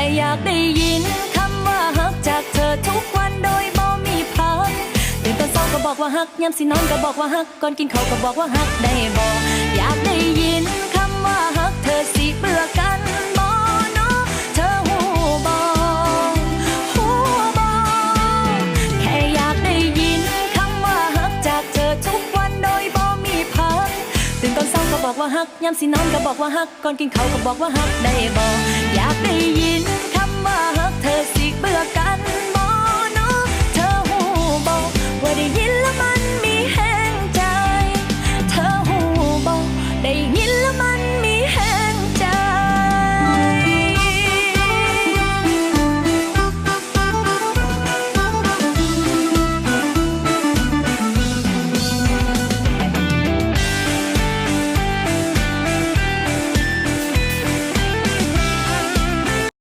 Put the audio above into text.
ค่อยากได้ยินคำว่าฮักจากเธอทุกวันโดยบ่มีพักตื่นตอนเช้าก็บอกว่าฮักยามสินอนก็บอกว่าฮักก่อนกินข้าวก็บอกว่าฮักได้บ่อยากได้ยินคำว่าฮักเธอสิเบื่อกันบ่เนาะเธอหูบ่หูบ่แค่อยากได้ยินคำว่าฮักจากเธอทุกวันโดยบ่มีพักตื่นตอนเช้าก็บอกว่าฮักยามสินอนก็บอกว่าฮักก่อนกินข้าวก็บอกว่าฮักได้บ่อยากได้ยิน